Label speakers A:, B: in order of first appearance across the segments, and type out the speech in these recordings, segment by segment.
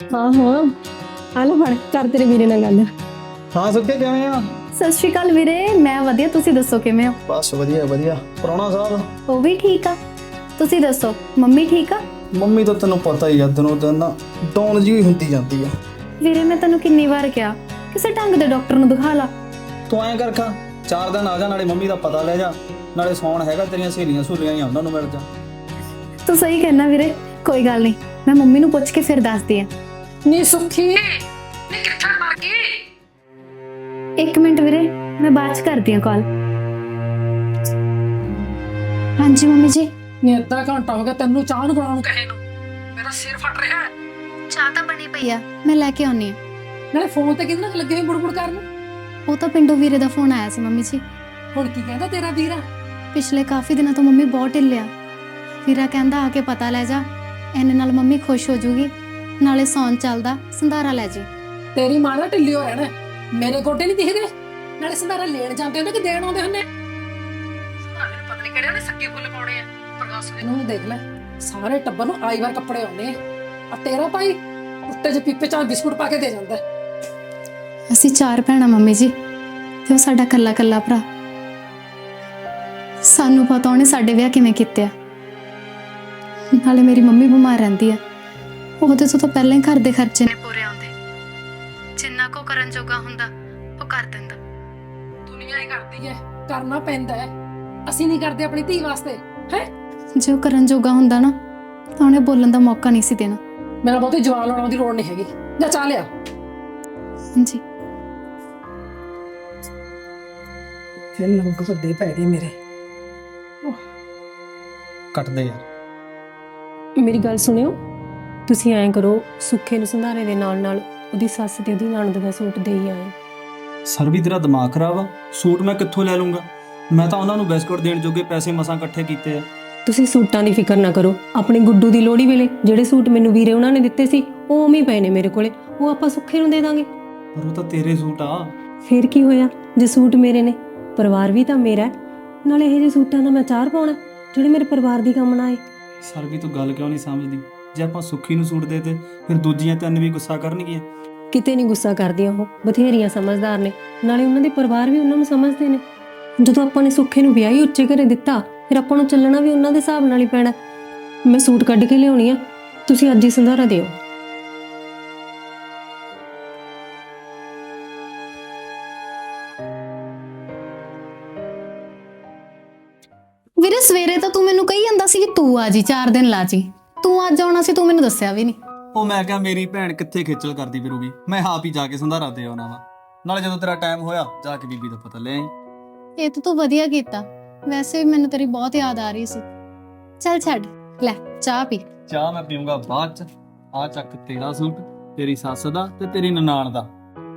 A: ਹਾਂ ਹਾਂ ਆ ਲੈ ਫੜ ਕਰ ਤੇਰੇ ਵੀਰੇ ਨਾਲ ਗੱਲ।
B: ਹਾਂ ਸੁੱਕੇ ਕਿਵੇਂ ਆ?
C: ਸਤਿ ਸ਼੍ਰੀ ਅਕਾਲ ਵੀਰੇ ਮੈਂ ਵਧੀਆ ਤੁਸੀਂ ਦੱਸੋ ਕਿਵੇਂ ਹੋ?
B: ਬਸ ਵਧੀਆ ਵਧੀਆ। ਪ੍ਰਾਹੁਣਾ ਸਾਹਿਬ?
C: ਉਹ ਵੀ ਠੀਕ ਆ। ਤੁਸੀਂ ਦੱਸੋ ਮੰਮੀ ਠੀਕ ਆ?
B: ਮੰਮੀ ਤਾਂ ਤੈਨੂੰ ਪਤਾ ਹੀ ਆ ਦਿਨੋਂ ਦਿਨ ਨਾ ਡਾਊਨ ਜੀ ਹੁੰਦੀ ਜਾਂਦੀ ਆ।
C: ਵੀਰੇ ਮੈਂ ਤੈਨੂੰ ਕਿੰਨੀ ਵਾਰ ਕਿਹਾ ਕਿਸੇ ਢੰਗ ਦੇ ਡਾਕਟਰ ਨੂੰ ਦਿਖਾ ਲਾ।
B: ਤੂੰ ਐਂ ਕਰ ਖਾ ਚਾਰ ਦਿਨ ਆ ਜਾ ਨਾਲੇ ਮੰਮੀ ਦਾ ਪਤਾ ਲੈ ਜਾ। ਨਾਲੇ ਸੌਣ ਹੈਗਾ ਤੇਰੀਆਂ ਸਹੇਲੀਆਂ ਸਹੂਲੀਆਂ ਹੀ ਆ ਉਹਨਾਂ ਨੂੰ ਮਿਲ ਜਾ।
C: ਤੂੰ ਸਹੀ ਕਹਿਣਾ ਵੀਰੇ ਕੋਈ ਗੱਲ ਨਹੀਂ ਮੈਂ ਮੰਮੀ ਨੂੰ ਪੁੱਛ ਕੇ ਫਿਰ ਦੱਸਦੀ ਆ।
A: ਨੀ ਸੁੱਖੀ।
C: ਇੱਕ ਮਿੰਟ ਵੀਰੇ ਮੈਂ ਬਾਅਦ ਚ ਕਰਦੀ ਆ ਕਾਲ ਹਾਂਜੀ ਮੰਮੀ ਜੀ।
A: ਨੀ ਅੱਧਾ ਘੰਟਾ ਹੋ ਗਿਆ ਤੈਨੂੰ ਚਾਹ ਨੂੰ ਬਣਾਉਣ ਨੂੰ ਕਹੇ ਨੂੰ। ਮੇਰਾ ਸਿਰ ਫਟ ਰਿਹਾ। ਹੈ
C: ਚਾਹ ਤਾਂ ਬਣੀ ਪਈ ਆ ਮੈਂ ਲੈ ਕੇ ਆਉਣੀ ਆ
A: ਨਾਲੇ ਫੋਨ ਤੇ ਕਿਹਦੇ ਨਾਲ ਲੱਗੇ ਹੋਏ ਬੁੜਬੁੜ ਕਰਨ?
C: ਉਹ ਤਾਂ ਪਿੰਡੋਂ ਵੀਰੇ ਦਾ ਫੋਨ ਆਇਆ ਸੀ ਮੰਮੀ ਜੀ।
A: ਹੁਣ ਕੀ ਕਹਿੰਦਾ ਤੇਰਾ ਵੀਰਾ?
C: ਪਿਛਲੇ ਕਾਫੀ ਦਿਨਾਂ ਤੋਂ ਮੰਮੀ ਬਹੁਤ ਢਿੱਲਿਆ ਵੀਰਾ ਕਹਿੰਦਾ ਆ ਕੇ ਪਤਾ ਲੈ ਜਾ ਇਹਨੇ ਨਾਲ ਮੰਮੀ ਖੁਸ਼ ਹੋ ਜੂਗੀ। ਨਾਲੇ ਸੌਣ ਚੱਲਦਾ ਸੰਧਾਰਾ ਲੈ ਜੀ
A: ਤੇਰੀ ਮਾਂ ਦਾ ਢਿੱਲੀ ਹੋ ਰਹਿਣਾ ਹੈ। ਮੇਰੇ ਗੋਡੇ ਨਹੀਂ ਦਿਖਦੇ। ਨਾਲੇ ਸੰਧਾਰਾ ਲੈਣ ਜਾਂਦੇ ਹੁੰਦੇ ਕਿ ਦੇਣ ਆਉਂਦੇ ਹੁੰਦੇ? ਸੰਧਾਰੇ ਨੂੰ ਪਤਾ ਨਹੀਂ ਕਿਹੜੇ ਉਹਨੇ ਸੱਗੇ ਫੁੱਲ ਪਾਉਣੇ ਆ। ਪ੍ਰਕਾਸ਼ ਦੇ ਨੂੰ ਦੇਖ ਲੈ ਸਾਰੇ ਟੱਬਰ ਨੂੰ ਆਈ ਵਾਰ ਕੱਪੜੇ ਆਉਂਦੇ ਆ। ਆ ਤੇਰਾ ਭਾਈ ਉੱਤੇ ਚ ਪੀਪੇ ਚ ਬਿਸਕੁਟ ਪਾ ਕੇ ਦੇ ਜਾਂਦਾ। ਹੈ।
C: ਅਸੀਂ ਚਾਰ ਭੈਣਾਂ ਮੰਮੀ ਜੀ ਤੇ ਉਹ ਸਾਡਾ ਕੱਲਾ ਕੱਲਾ ਭਰਾ। ਸਾਨੂੰ ਪਤਾ ਉਹਨੇ ਸਾਡੇ ਵਿਆਹ ਕਿਵੇਂ ਕੀਤੇ ਆ। ਨਾਲੇ ਮੇਰੀ ਮੰਮੀ ਬਿਮਾਰ ਰਹਿੰਦੀ ਆ। ਉਹਦੇ ਤੋਂ ਤਾਂ ਪਹਿਲਾਂ ਹੀ ਘਰ ਦੇ ਖਰਚੇ ਨੇ ਪੂਰੇ ਆਉਂਦੇ। ਜਿੰਨਾ ਕੋ ਕਰਨ ਜੋਗਾ ਹੁੰਦਾ ਉਹ ਕਰ ਦਿੰਦਾ।
A: ਦੁਨੀਆ ਹੀ ਕਰਦੀ ਹੈ ਕਰਨਾ ਪੈਂਦਾ ਹੈ ਅਸੀਂ ਨਹੀਂ ਕਰਦੇ ਆਪਣੀ ਧੀ ਵਾਸਤੇ ਹੈ?
C: ਜੇ ਕਰਨ ਜੋਗਾ ਹੁੰਦਾ ਨਾ ਤਾਂ ਉਹਨੇ ਬੋਲਣ ਦਾ ਮੌਕਾ ਨਹੀਂ ਸੀ ਦੇਣਾ।
A: ਮੇਰਾ ਬਹੁਤੇ ਜਵਾਨ ਲਾਉਣ ਦੀ ਲੋੜ ਨਹੀਂ ਹੈਗੀ। ਜਾ ਚਾਹ ਲਿਆ।
C: ਹਾਂਜੀ।
A: ਫਿਰ ਲੰਗ ਵੱਡੇ ਪੈ ਗਏ ਮੇਰੇ।
B: ਕੱਟਦੇ ਯਾਰ
D: ਮੇਰੀ ਗੱਲ ਸੁਣਿਓ। ਤੁਸੀਂ ਐਂ ਕਰੋ ਸੁੱਖੇ ਨੂੰ ਸੰਧਾਰੇ ਦੇ ਨਾਲ ਨਾਲ ਉਹਦੀ ਸੱਸ ਤੇ ਉਹਦੀ ਨਣਦ ਦਾ ਸੂਟ ਦੇ ਹੀ ਆਏ।
B: ਸਰ ਵੀ ਤੇਰਾ ਦਿਮਾਗ ਖਰਾਬ ਆ? ਸੂਟ ਮੈਂ ਕਿੱਥੋਂ ਲੈ ਲੂੰਗਾ ਮੈਂ ਤਾਂ ਉਹਨਾਂ ਨੂੰ ਬਿਸਕੁਟ ਦੇਣ ਜੋਗੇ ਪੈਸੇ ਮਸਾਂ ਇਕੱਠੇ ਕੀਤੇ ਆ।
D: ਤੁਸੀਂ ਸੂਟਾਂ ਦੀ ਫਿਕਰ ਨਾ ਕਰੋ। ਆਪਣੇ ਗੁੱਡੂ ਦੀ ਲੋੜੀ ਵੇਲੇ ਜਿਹੜੇ ਸੂਟ ਮੈਨੂੰ ਵੀਰੇ ਉਹਨਾਂ ਨੇ ਦਿੱਤੇ ਸੀ ਉਹ ਉਵੇਂ ਹੀ ਪਏ ਨੇ ਮੇਰੇ ਕੋਲੇ। ਉਹ ਆਪਾਂ ਸੁੱਖੇ ਨੂੰ ਦੇ ਦਾਂਗੇ।
B: ਪਰ ਉਹ ਤਾਂ ਤੇਰੇ ਸੂਟ ਆ।
D: ਫੇਰ ਕੀ ਹੋਇਆ? ਜੇ ਸੂਟ ਮੇਰੇ ਨੇ ਪਰਿਵਾਰ ਵੀ ਤਾਂ ਮੇਰਾ ਹੈ। ਨਾਲੇ ਇਹ ਜਿਹੇ ਸੂਟਾਂ ਦਾ ਮੈਂ ਚਾਰ ਪਾਉਣਾ ਜਿਹੜੇ ਮੇਰੇ ਪਰਿਵਾਰ ਦੀ ਕੰਮ ਨਾ ਆਏ।
B: ਸਰ ਵੀ ਤੂੰ ਗੱਲ ਕਿਉਂ ਨਹੀਂ ਸਮਝਦੀ? ਜੇ ਆਪਾਂ ਸੁੱਖੀ ਨੂੰ ਸੂਟ ਦੇ ਤੇ ਫਿਰ ਦੂਜੀਆਂ ਤਿੰਨ ਵੀ ਗੁੱਸਾ ਕਰਨਗੀਆਂ?
D: ਕਿਤੇ ਨਹੀਂ ਗੁੱਸਾ ਕਰਦੀਆਂ ਉਹ ਬਥੇਰੀਆਂ ਸਮਝਦਾਰ ਨੇ। ਨਾਲੇ ਉਹਨਾਂ ਦੇ ਪਰਿਵਾਰ ਵੀ ਉਹਨਾਂ ਨੂੰ ਸਮਝਦੇ ਨੇ। ਜਦੋਂ ਆਪਾਂ ਨੇ ਸੁੱਖੇ ਨੂੰ ਵਿਆਹੀ ਉੱਚੇ ਘਰੇ ਦਿੱਤਾ ਫਿਰ ਆਪਾਂ ਨੂੰ ਚੱਲਣਾ ਵੀ ਉਹਨਾਂ ਦੇ ਹਿਸਾਬ ਨਾਲ ਹੀ ਪੈਣਾ। ਮੈਂ ਸੂਟ ਕੱਢ ਕੇ ਲਿਆਉਣੀ ਆ ਤੁਸੀਂ ਅੱਜ ਹੀ ਸੰਧਾਰਾ ਦਿਓ।
C: ਵੀਰੇ ਸਵੇਰੇ ਤਾਂ ਤੂੰ ਮੈਨੂੰ ਕਹੀ ਜਾਂਦਾ ਸੀ ਕਿ ਤੂੰ ਆ ਜੀ 4 ਦਿਨ ਲਾ ਜੀ। ਤੂੰ ਅੱਜ ਆਉਣਾ ਸੀ ਤੂੰ ਮੈਨੂੰ ਦੱਸਿਆ ਵੀ ਨਹੀਂ।
B: ਉਹ ਮੈਂ ਕਿਹਾ ਮੇਰੀ ਭੈਣ ਕਿੱਥੇ ਖੇਚਲ ਕਰਦੀ ਫਿਰੂਗੀ। ਮੈਂ ਆਪ ਹੀ ਜਾ ਕੇ ਸੰਧਾਰਾ ਦੇ ਆਉਣਾ ਵਾ। ਨਾਲੇ ਜਦੋਂ ਤੇਰਾ ਟਾਈਮ ਹੋਇਆ ਜਾ ਕੇ ਬੀਬੀ ਦਾ ਪਤਾ ਲੈ ਆਈ।
C: ਇਹ ਤਾਂ ਤੂੰ ਵਧੀਆ ਕੀਤਾ। ਵੈਸੇ ਵੀ ਮੈਨੂੰ ਤੇਰੀ ਬਹੁਤ ਯਾਦ ਆ ਰਹੀ ਸੀ। ਚੱਲ ਛੱਡ ਲੈ ਚਾਹ ਪੀ।
B: ਚਾਹ ਮੈਂ ਪੀਊਂਗਾ ਬਾਅਦ ਚ। ਆ ਚੱਕ ਤੇਰਾ ਸੂਟ ਤੇਰੀ ਸੱਸ ਦਾ ਤੇ ਤੇਰੀ ਨਨਾਣ ਦਾ।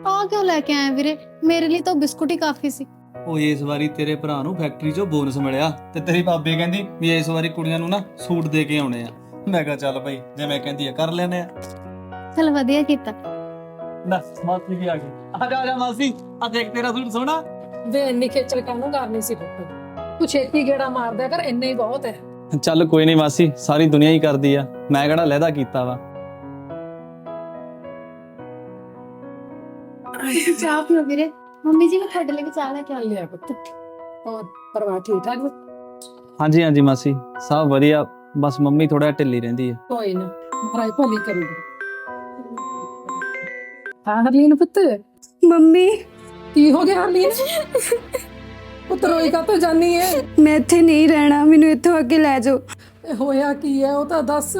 C: ਆ ਕਿਉਂ ਲੈ ਕੇ ਆਇਆ ਵੀਰੇ? ਮੇਰੇ ਲਈ ਤਾਂ ਬਿਸਕੁਟ ਹੀ ਕਾਫੀ ਸੀ।
B: ਉਹ ਇਸ ਵਾਰੀ ਤੇਰੇ ਭਰਾ ਨੂੰ ਫੈਕਟਰੀ 'ਚੋਂ ਬੋਨਸ ਮਿਲਿਆ ਤੇ ਤੇਰੀ ਭਾਬੀ ਕਹਿੰਦੀ ਵੀ ਇਸ ਵਾਰੀ ਕੁੜੀਆਂ ਨੂੰ ਨਾ ਸੂਟ ਦੇ ਕੇ ਆਉਣੇ ਆ। ਮੈਂ ਕਿਹਾ ਚੱਲ ਭਾਈ ਜਿਵੇਂ ਕਹਿੰਦੀ ਆ ਕਰ ਲੈਨੇ ਆ।
C: ਚੱਲ ਵਧੀਆ ਕੀਤਾ।
B: ਲੈ ਮਾਸੀ ਵੀ ਆ ਗਈ। ਆ ਜਾ ਆ ਜਾ ਮਾਸੀ ਆ ਦੇਖ ਤੇਰਾ ਸੂਟ ਸੋਹਣਾ।
A: ਵੇ ਇੰਨੀ ਖੇਚਲ ਕਾਹਨੂੰ ਕਰਨੀ ਸੀ ਪੁੱਤ? ਤੂੰ ਛੇਤੀ ਗੇੜਾ ਮਾਰਦਾ ਕਰ ਇੰਨਾ ਹੀ ਬਹੁਤ ਹੈ।
B: ਚੱਲ ਕੋਈ ਨਹੀਂ ਮਾਸੀ ਸਾਰੀ ਦੁਨੀਆ ਹੀ ਕਰਦੀ ਆ। ਮੈਂ ਕਿਹੜਾ ਲਹਿਦਾ ਕੀਤਾ ਵਾ।
C: ਚਾਹ ਪੀਓ ਵੀਰੇ। ਮੰਮੀ ਜੀ ਮੈਂ ਤੁਹਾਡੇ ਲਈ ਚਾਹ ਲੈ ਕੇ
A: ਚੱਲ ਲਿਆ ਪੁੱਤ। ਹੋਰ ਪਰਿਵਾਰ ਠੀਕ ਠਾਕ?
B: ਹਾਂਜੀ ਹਾਂਜੀ ਮਾਸੀ ਸਭ ਵਧੀਆ। ਬਸ ਮੰਮੀ ਥੋੜਾ ਢਿੱਲੀ ਰਹਿੰਦੀ ਆ।
A: ਕੋਈ ਨਾ ਮਹਾਰਾਜ ਭਲੀ ਕਰੂਗਾ ਹਾਂ ਹਰਲੀਨ ਪੁੱਤ?
E: ਮੰਮੀ।
A: ਕੀ ਹੋ ਗਿਆ ਹਰਲੀਨ? ਪੁੱਤ ਰੋਈ ਕਾ ਜਾਨੀ ਹੈ
E: ਮੈਂ ਇੱਥੇ ਨਹੀਂ ਰਹਿਣਾ ਮੈਨੂੰ ਇੱਥੋਂ ਅੱਗੇ ਲੈ ਜਾਓ।
A: ਇਹ ਹੋਇਆ ਕੀ ਹੈ ਉਹ ਤਾਂ ਦੱਸ।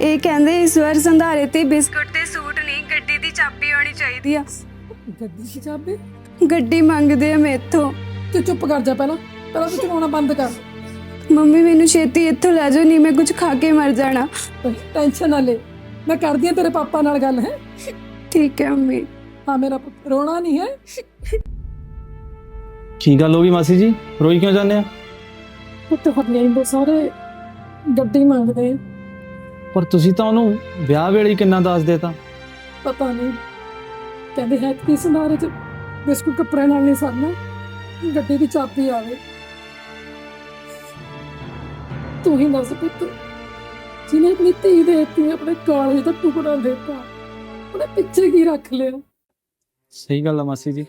E: ਇਹ ਕਹਿੰਦੇ ਇਸ ਵਾਰ ਸੰਧਾਰੇ ਤੇ ਬਿਸਕੁਟ ਤੇ ਸੂਟ ਨਹੀਂ ਗੱਡੀ ਦੀ ਚਾਬੀ ਹੋਣੀ ਚਾਹੀਦੀ ਆ।
A: ਗੱਡੀ ਦੀ ਚਾਬੀ?
E: ਗੱਡੀ ਮੰਗਦੇ ਆ ਮੈਥੋਂ।
A: ਤੂੰ ਚੁੱਪ ਕਰ ਜਾ ਪਹਿਲਾਂ। ਪਹਿਲਾਂ ਤੂੰ ਚਲਾਉਣਾ ਬੰਦ ਕਰ।
E: ਮੰਮੀ ਮੈਨੂੰ ਛੇਤੀ ਇੱਥੋਂ ਲੈ ਜਾਓ ਨਹੀਂ ਮੈਂ ਕੁਝ ਖਾ ਕੇ ਮਰ ਜਾਣਾ।
A: ਟੈਨਸ਼ਨ ਨਾ ਲੈ। ਮੈਂ ਕਰਦੀ ਆ ਤੇਰੇ ਪਾਪਾ ਨਾਲ ਗੱਲ ਹੈ?
E: ਠੀਕ ਹੈ ਮੰਮੀ।
A: ਹਾਂ ਮੇਰਾ ਪੁੱਤ ਰੋਣਾ ਨਹੀਂ ਹੈ।
B: ਕੀ ਗੱਲ ਹੋ ਗਈ ਮਾਸੀ ਜੀ? ਰੋਈ ਕਿਉਂ ਜਾਂਦੇ ਆ
A: ਪੁੱਤ ਹਰਲੀਨ ਦੇ ਸਾਰੇ ਗੱਡੀ ਮੰਗਦੇ ਆ।
B: ਪਰ ਤੁਸੀਂ ਤਾਂ ਉਹਨੂੰ ਵਿਆਹ ਵੇਲੇ ਹੀ ਕਿੰਨਾ ਦੱਸ ਦੇਤਾ।
A: ਪਤਾ ਨਹੀਂ। ਕਹਿੰਦੇ ਹੈ ਕਿ ਸੰਧਾਰੇ ਚ ਬਿਸਕੁਟ ਕੱਪੜੇ ਨਾਲ ਨਹੀਂ ਸਰਨਾ ਗੱਡੀ ਦੀ ਚਾਬੀ ਆਵੇ। ਤੂੰ ਹੀ ਦੱਸ ਪੁੱਤ। ਜਿਹਨੇ ਆਪਣੀ ਧੀ ਦੇ ਦਿੱਤੀ ਆਪਣੇ ਕਾਲੇ ਦਾ ਟੁਕੜਾ ਦਿੱਤਾ, ਉਹਨੇ ਪਿੱਛੇ ਕੀ ਰੱਖ ਲਿਆ?
B: ਸਹੀ ਗੱਲ ਆ ਮਾਸੀ ਜੀ।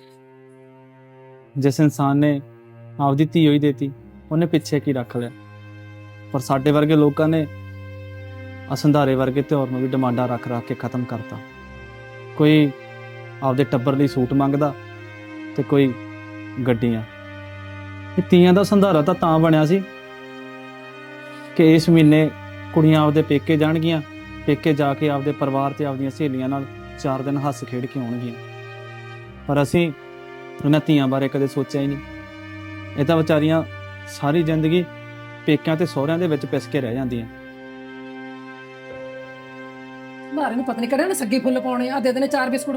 B: ਜਿਸ ਇਨਸਾਨ ਨੇ ਆਪਦੀ ਧੀ ਹੋਈ ਦੇਤੀ, ਉਹਨੇ ਪਿੱਛੇ ਕੀ ਰੱਖ ਲਿਆ? ਪਰ ਸਾਡੇ ਵਰਗੇ ਲੋਕਾਂ ਨੇ ਅਸੰਧਾਰੇ ਵਰਗੇ ਤਿਉਹਾਰ ਨੂੰ ਵੀ ਡਿਮਾਂਡਾਂ ਰੱਖ ਰੱਖ ਕੇ ਖਤਮ ਕਰਤਾ। ਕੋਈ ਆਪਦੇ ਟੱਬਰ ਲਈ ਸੂਟ ਮੰਗਦਾ ਤੇ ਕੋਈ ਗੱਡੀਆਂ। ਇਹ ਤੀਆਂ ਦਾ ਸੰਧਾਰਾ ਤਾਂ ਤਾਂ ਬਣਿਆ ਸੀ। ਕਿ ਇਸ ਮਹੀਨੇ ਕੁੜੀਆਂ ਆਪਦੇ ਪੇਕੇ ਜਾਣਗੀਆਂ, ਪੇਕੇ ਜਾ ਕੇ ਆਪਦੇ ਪਰਿਵਾਰ ਤੇ ਆਪਦੀਆਂ ਸਹੇਲੀਆਂ ਨਾਲ ਚਾਰ ਦਿਨ ਹੱਸ ਖੇਡ ਕੇ ਆਉਣਗੀਆਂ। ਪਰ ਅਸੀਂ ਉਹਨਾਂ ਧੀਆਂ ਬਾਰੇ ਕਦੇ ਸੋਚਿਆ ਹੀ ਨਹੀਂ। ਇਹ ਤਾਂ ਵਿਚਾਰੀਆਂ ਸਾਰੀ ਜ਼ਿੰਦਗੀ ਪੇਕਿਆਂ ਤੇ ਸਹੁਰਿਆਂ ਦੇ ਵਿੱਚ ਪਿਸ ਕੇ ਰਹਿ ਜਾਂਦੀਆਂ।
A: ਮਾਰੇ ਨੂੰ ਪਤਾ ਨਹੀਂ ਕਿਹੜੇ ਸੱਗੀ ਫੁੱਲ ਪਾਉਣੇ ਆ ਦੇ ਦੇਣੇ ਚਾਰ ਬਿਸਕੁਟ।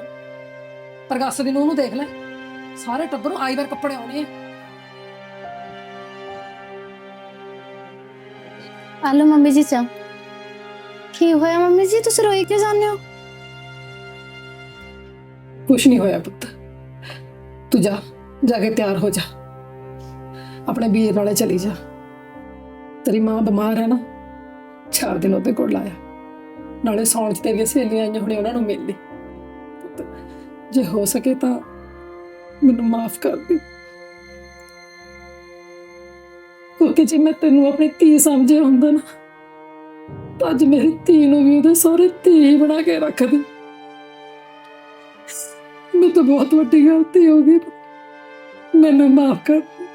A: ਪ੍ਰਗਾਸ ਦੀ ਨੂੰ ਨੂੰ ਦੇਖ ਲੈ, ਸਾਰੇ ਟੱਬਰ ਨੂੰ ਆਈ ਵਾਰ ਕੱਪੜੇ ਆਉਣੇ ਆ।
C: ਆਲੋ ਮੰਮੀ ਜੀ ਚਾਹ ਕੀ ਹੋਇਆ, ਮੰਮੀ ਜੀ? ਤੁਸੀਂ ਰੋਈ ਕਿਉਂ ਜਾਂਦੇ ਹੋ?
A: ਕੁਛ ਨਹੀਂ ਹੋਇਆ ਪੁੱਤ। ਤੂੰ ਜਾ ਜਾ ਕੇ ਤਿਆਰ ਹੋ ਜਾ। ਆਪਣੇ ਵੀਰ ਨਾਲੇ ਚਲੀ ਜਾ। ਤੇਰੀ ਮਾਂ ਬਿਮਾਰ ਹੈ ਨਾ, ਚਾਰ ਦਿਨ ਉਹਦੇ ਕੋਲ ਲਾਇਆ ਨਾਲੇ ਸੌਣ ਚ ਤੇਰੀਆਂ ਸਹੇਲੀਆਂ ਆਈਆਂ ਹੁਣੇ ਉਹਨਾਂ ਨੂੰ ਮਿਲ ਲਈ। ਜੇ ਹੋ ਸਕੇ ਤਾਂ ਮੈਨੂੰ ਮਾਫ ਕਰ ਦੇ। ਕਿਉਂਕਿ ਜੇ ਮੈਂ ਤੈਨੂੰ ਆਪਣੀ ਧੀ ਸਮਝਿਆ ਹੁੰਦਾ ਨਾ, ਤਾਂ ਅੱਜ ਮੇਰੀ ਧੀ ਨੂੰ ਵੀ ਉਹਦੇ ਸਹੁਰੇ ਧੀ ਬਣਾ ਕੇ ਰੱਖਦੀ ਮੈਂ ਤਾਂ ਬਹੁਤ ਵੱਡੀ ਗਲਤੀ ਹੋ ਗਈ। ਮੈਨੂੰ ਮਾਫ ਕਰ ਦੇ।